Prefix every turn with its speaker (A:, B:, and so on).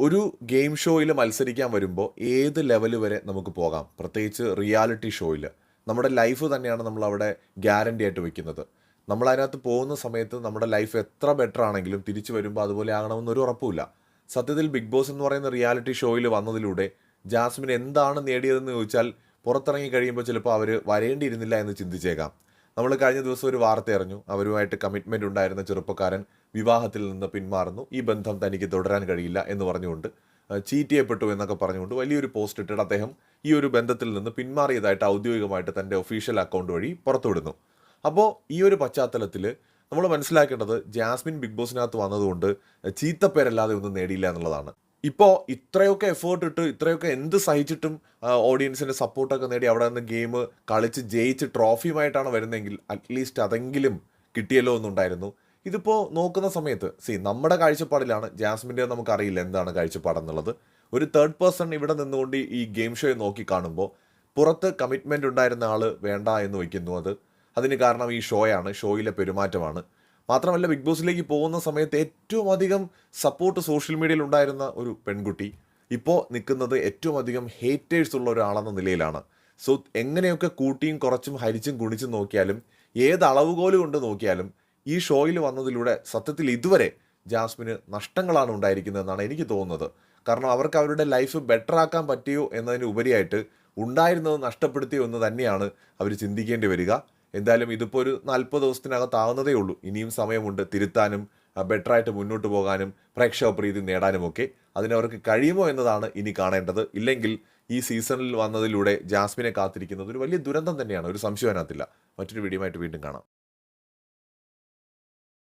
A: ഒരു ഗെയിം ഷോയിൽ മത്സരിക്കാൻ വരുമ്പോൾ ഏത് ലെവൽ വരെ നമുക്ക് പോകാം? പ്രത്യേകിച്ച് റിയാലിറ്റി ഷോയിൽ നമ്മുടെ ലൈഫ് തന്നെയാണ് നമ്മൾ അവിടെ ഗ്യാരണ്ടി ആയിട്ട് വെക്കുന്നത്. നമ്മൾ അതിനകത്ത് പോകുന്ന സമയത്ത് നമ്മുടെ ലൈഫ് എത്ര ബെറ്റർ ആണെങ്കിലും തിരിച്ചു വരുമ്പോൾ അതുപോലെ ആകണമെന്നൊരു ഉറപ്പുമില്ല. സത്യത്തിൽ ബിഗ് ബോസ് എന്ന് പറയുന്ന റിയാലിറ്റി ഷോയിൽ വന്നതിലൂടെ ജാസ്മിൻ എന്താണ് നേടിയതെന്ന് ചോദിച്ചാൽ പുറത്തിറങ്ങി കഴിയുമ്പോൾ ചിലപ്പോൾ അവർ വരേണ്ടിയിരുന്നില്ല എന്ന് ചിന്തിച്ചേക്കാം. നമ്മൾ കഴിഞ്ഞ ദിവസം ഒരു വാർത്ത അറിഞ്ഞു. അവരുമായിട്ട് കമ്മിറ്റ്മെന്റ് ഉണ്ടായിരുന്ന ചെറുപ്പക്കാരൻ വിവാഹത്തിൽ നിന്ന് പിന്മാറുന്നു. ഈ ബന്ധം തനിക്ക് തുടരാൻ കഴിയില്ല എന്ന് പറഞ്ഞുകൊണ്ട് ചീറ്റ് ചെയ്യപ്പെട്ടു എന്നൊക്കെ പറഞ്ഞുകൊണ്ട് വലിയൊരു പോസ്റ്റ് ഇട്ടിട്ട് അദ്ദേഹം ഈ ഒരു ബന്ധത്തിൽ നിന്ന് പിന്മാറിയതായിട്ട് ഔദ്യോഗികമായിട്ട് തന്റെ ഒഫീഷ്യൽ അക്കൗണ്ട് വഴി പുറത്തുവിടുന്നു. അപ്പോൾ ഈ ഒരു പശ്ചാത്തലത്തിൽ നമ്മൾ മനസ്സിലാക്കേണ്ടത് ജാസ്മിൻ ബിഗ് ബോസിനകത്ത് വന്നതുകൊണ്ട് ചീത്തപ്പേരല്ലാതെ ഒന്നും നേടിയില്ല എന്നുള്ളതാണ്. ഇപ്പോൾ ഇത്രയൊക്കെ എഫേർട്ട് ഇട്ട് ഇത്രയൊക്കെ എന്ത് സഹിച്ചിട്ടും ഓഡിയൻസിന്റെ സപ്പോർട്ടൊക്കെ നേടി അവിടെ നിന്ന് ഗെയിം കളിച്ച് ജയിച്ച് ട്രോഫിയുമായിട്ടാണ് വരുന്നതെങ്കിൽ അറ്റ്ലീസ്റ്റ് അതെങ്കിലും കിട്ടിയല്ലോ എന്നുണ്ടായിരുന്നു. ഇതിപ്പോൾ നോക്കുന്ന സമയത്ത് സി നമ്മുടെ കാഴ്ചപ്പാടിലാണ് ജാസ്മിന്റെ നമുക്കറിയില്ല എന്താണ് കാഴ്ചപ്പാടെന്നുള്ളത്. ഒരു തേർഡ് പേഴ്സൺ ഇവിടെ നിന്നുകൊണ്ട് ഈ ഗെയിം ഷോയെ നോക്കി കാണുമ്പോൾ പുറത്ത് കമ്മിറ്റ്മെന്റ് ഉണ്ടായിരുന്ന ആൾ വേണ്ട എന്ന് വയ്ക്കുന്നു അത്. അതിന് കാരണം ഈ ഷോയാണ് ഷോയിലെ പെരുമാറ്റമാണ്. മാത്രമല്ല ബിഗ് ബോസിലേക്ക് പോകുന്ന സമയത്ത് ഏറ്റവും അധികം സപ്പോർട്ട് സോഷ്യൽ മീഡിയയിൽ ഉണ്ടായിരുന്ന ഒരു പെൺകുട്ടി ഇപ്പോൾ നിൽക്കുന്നത് ഏറ്റവും അധികം ഹേറ്റേഴ്സ് ഉള്ള ഒരാളെന്ന നിലയിലാണ്. സോ എങ്ങനെയൊക്കെ കൂട്ടിയും കുറച്ചും ഹരിച്ചും കുണിച്ചും നോക്കിയാലും ഏത് അളവുകോൽ കൊണ്ട് നോക്കിയാലും ഈ ഷോയിൽ വന്നതിലൂടെ സത്യത്തിൽ ഇതുവരെ ജാസ്മിന് നഷ്ടങ്ങളാണ് ഉണ്ടായിരിക്കുന്നതെന്നാണ് എനിക്ക് തോന്നുന്നത്. കാരണം അവർക്ക് അവരുടെ ലൈഫ് ബെറ്റർ ആക്കാൻ പറ്റിയോ എന്നതിന് ഉപരിയായിട്ട് ഉണ്ടായിരുന്നത് നഷ്ടപ്പെടുത്തിയോ എന്ന് തന്നെയാണ് അവർ ചിന്തിക്കേണ്ടി വരിക. എന്തായാലും ഇതിപ്പോൾ ഒരു നാൽപ്പത് ദിവസത്തിനകത്താവുന്നതേ ഉള്ളൂ. ഇനിയും സമയമുണ്ട് തിരുത്താനും ബെറ്ററായിട്ട് മുന്നോട്ട് പോകാനും പ്രേക്ഷക പ്രീതി നേടാനുമൊക്കെ. അതിനവർക്ക് കഴിയുമോ എന്നതാണ് ഇനി കാണേണ്ടത്. ഇല്ലെങ്കിൽ ഈ സീസണിൽ വന്നതിലൂടെ ജാസ്മിനെ കാത്തിരിക്കുന്നത് ഒരു വലിയ ദുരന്തം തന്നെയാണ്. ഒരു സംശയം അതിനകത്തില്ല. മറ്റൊരു വീഡിയോ വീണ്ടും കാണാം.